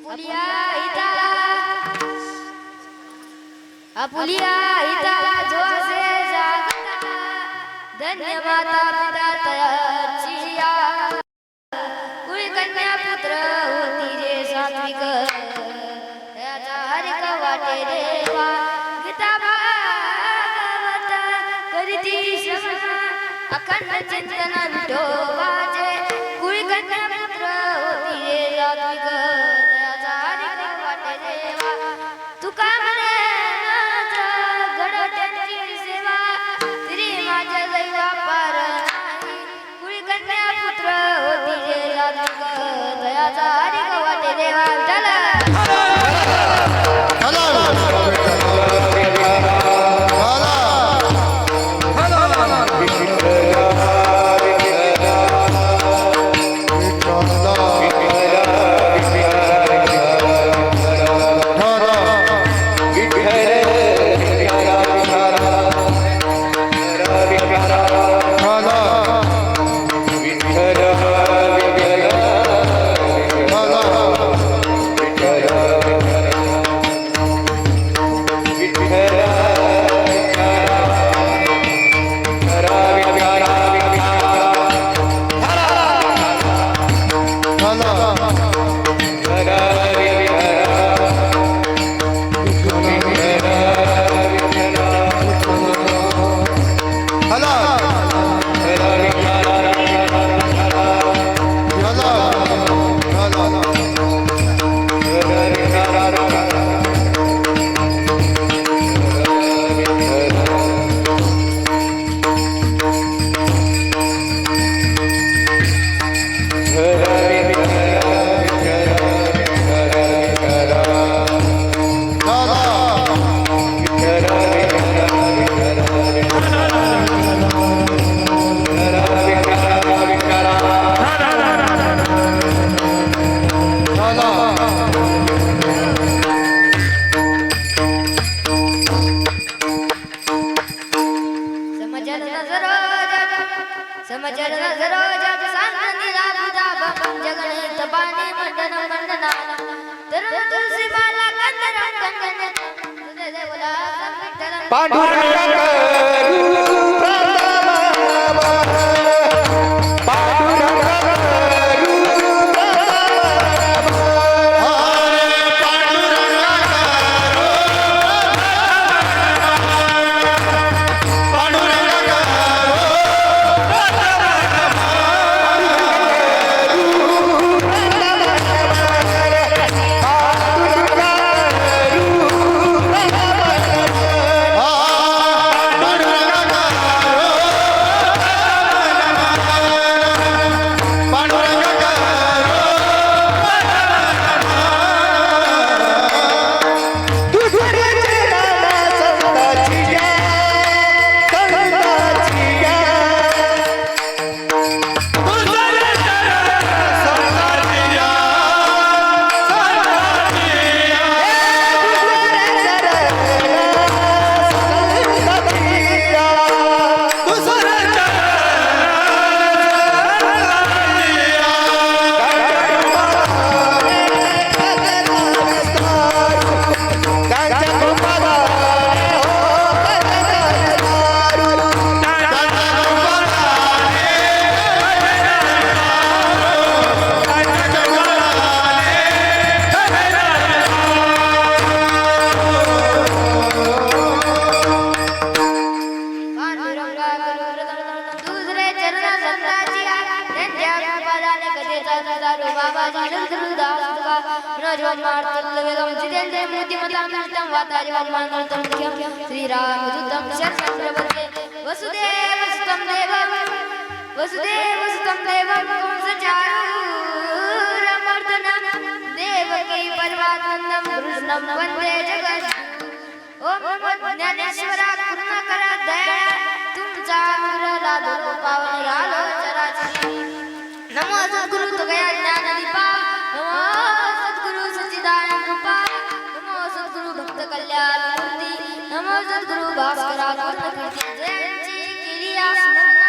Apulia इता Apulia इता जो से जागता धन्य माता पिता तयाचिया कुळी कन्या पुत्र होती रे सात्विक. त्याचा हरिक वाटे देवा गीता भागवत करीती श्रवण अखंड चिंतन विठोबाचे समजन नजर जग सांगनी राधा बम जगणित पाणी मंडन मंडना तर तुलसी माला कंदरम कंदन तुझे देवला विठ्ठल पांडुरंग पांडुरंगा वंदे जगत् ओम ज्ञानेश्वरा पूर्ण करा दया तुमचा अनुग्रह लादो पावन आलो चराचरी नमो सद्गुरु तुगया ज्ञान दीपा नमो सद्गुरु सच्चिदानंद रूपा नमो सद्गुरु भक्त कल्याण मूर्ती नमो सद्गुरु भास्करा पूर्ण कीर्ती जयांची स्मरण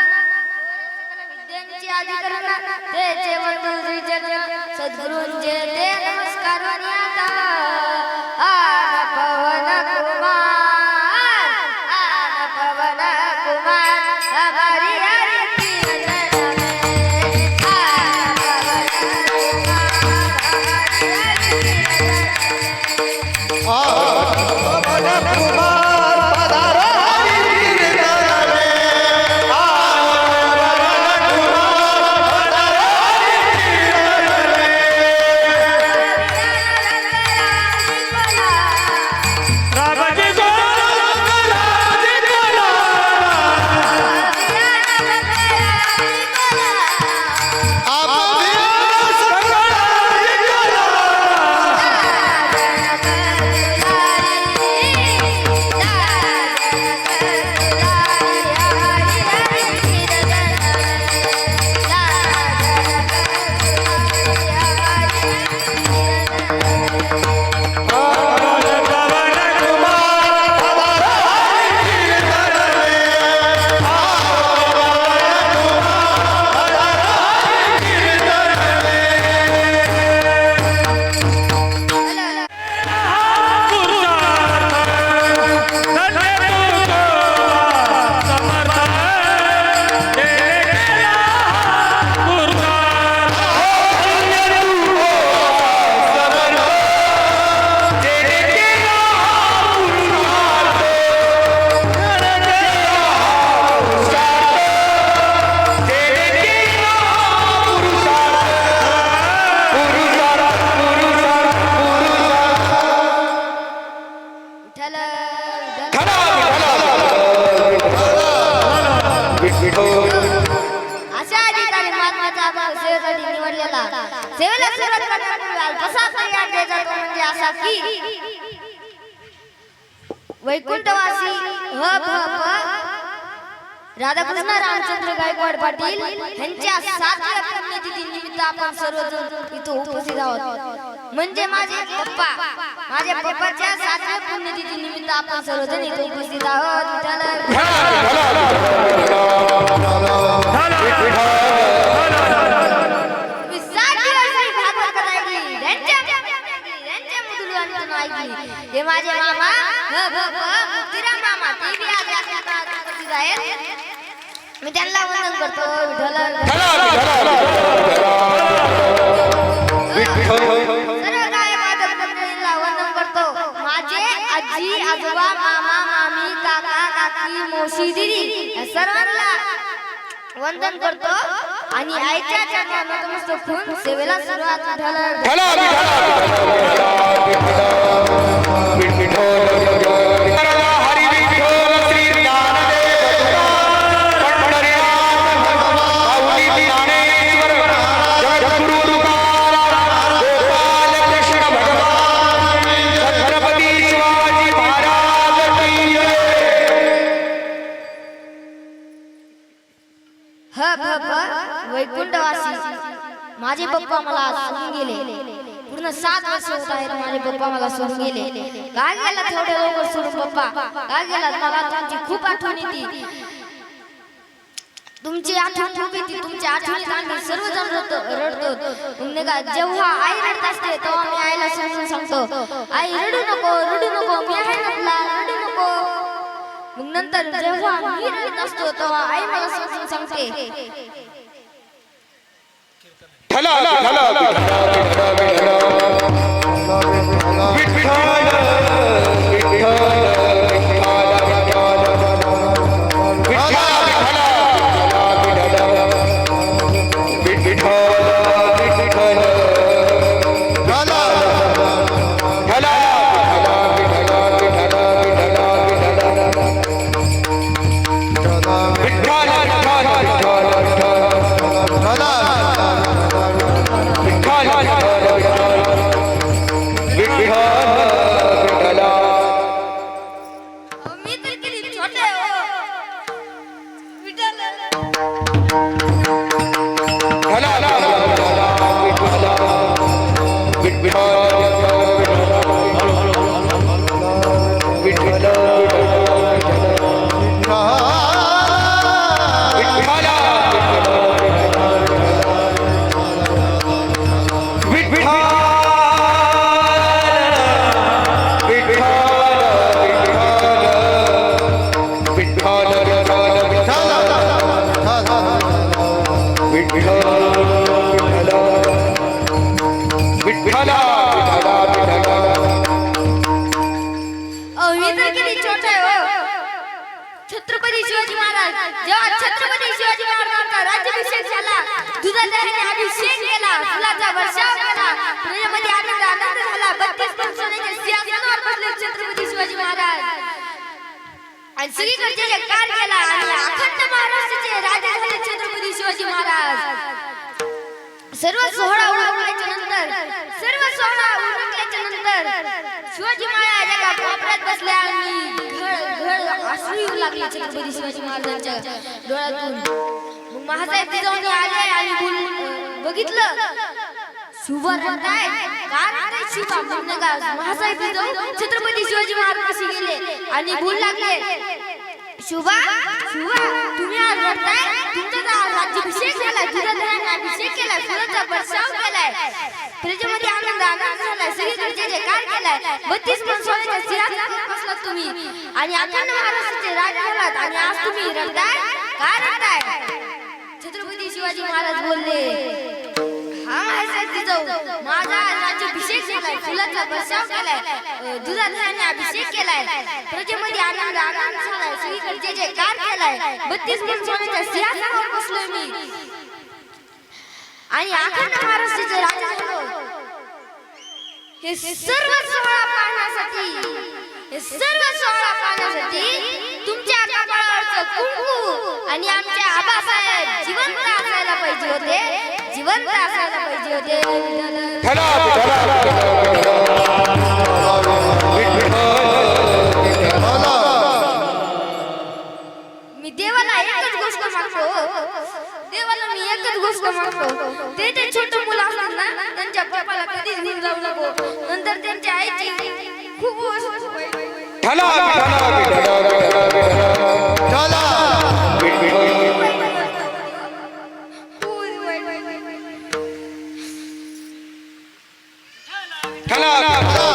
विद्यांची आदिकरण तेचे वंदन श्रीचरण सद्गुरूंचे ते नमस्कार वाणी असा की वैकुंठवासी ह भ प राधाकृष्ण रामचंद्र गायकवाड पाटील यांच्या सातव्या पुण्यतिथी निमित्त आपण सर्वजण इथं उपस्थित आहोत म्हणजे माझे पप्पा माझ्या पप्पाच्या सातव्या पुण्यतिथी निमित्त आपण सर्वजण इथं उपस्थित आहोत हे माझे मामा मुक्तीराम मामा ते बी आज उपस्थित आहेत मी त्यांना वंदन करतो वंदन करतो. माझे आजी आजोबा मामा मामी काका काकी मोशी दिदी सर्वांना वंदन करतो. आणि आईच्या चरणात नतमस्तक होऊन सेवेला सुरुवात झालं. माझे पप्पा मला सोडून गेले. पूर्ण सात वर्ष होत आहेत माझे पप्पा मला सोडून गेले. काय गेला थोडे लवकर सोडून पप्पा? काय गेला मला तुमची खूप आठवण येते. तुमची आठवण खूप येते. तुमच्या आठवणीत आम्ही सर्वजण रडतो रडतो. नाही का जेव्हा आई रडत असते तेव्हा मी आईला समजून सांगतो. आई रडू नको रडू नको. मी आहे ना रडू नको. मग नंतर जेव्हा मी रडत असतो तेव्हा आई मला समजून सांगते. ठला ठला विठ्ठल आनंद आनंद झाला. बत्तीस पण सिंहासनावर बसले छत्रपती शिवाजी महाराज. आणि केला आणि अखंड महाराष्ट्राचे राजा झाले छत्रपती शिवाजी महाराज. सर्व सोहळा उरकल्याच्या नंतर सर्व सोहळा उरकल्याच्या नंतर शिवाजी महाराज एका कोपऱ्यात बसले आणि घळ घळ अश्रू येऊ लागले छत्रपती शिवाजी महाराजांच्या डोळ्यातून. मग महासाहेब तिथे आले आणि बघितलं शुभा रडताय का रडताय महासाहेब जिजाऊ छत्रपती शिवाजी महाराजांशी गेले आणि बोल लागले शुभा शुभा तुम्ही आज रडताय? तुमचा आज राज्याभिषेक झालाय दुधाधाराने अभिषेक केलाय फुलाचा वर्षाव केलाय. प्रजेमध्ये आनंद आनंद झालाय. सगळीकडे जयकार केलाय बत्तीस मन सोन्याच्या सिंहासनावर बसलात तुम्ही. आणि आता महाराष्ट्राचे राज झालात आणि आज तुम्ही रडताय का रडताय? छत्रपती शिवाजी महाराज बोलले झालाय फुलाचा केलाय अभिषेक केलाय प्रजेमध्ये आनंद आनंद झालाय सगळीकडे केलाय बत्तीस सोन्याच्या सिंहासनावर बसलोय मी आणि अखंड महाराष्ट्राचे राजा झालो हे सर्व सोहळा पाहण्यासाठी हे सर्व सोहळा पाहण्यासाठी तुमच्या कपाळावरचं कुंकू आणि आमचे आबासाहेब जिवंत असायला पाहिजे होते. जिवंत असायला पाहिजे होते. मी देवाला एकच गोष्ट मागतो. देवाला मी एकच गोष्ट मागतो. ते ते छोटे मुलं असतात ना त्यांच्या बापाला कधीच नीट जाऊ नको. नंतर त्यांच्या आईची खूप ठाला ठाला ठाला. चला विठ्ठला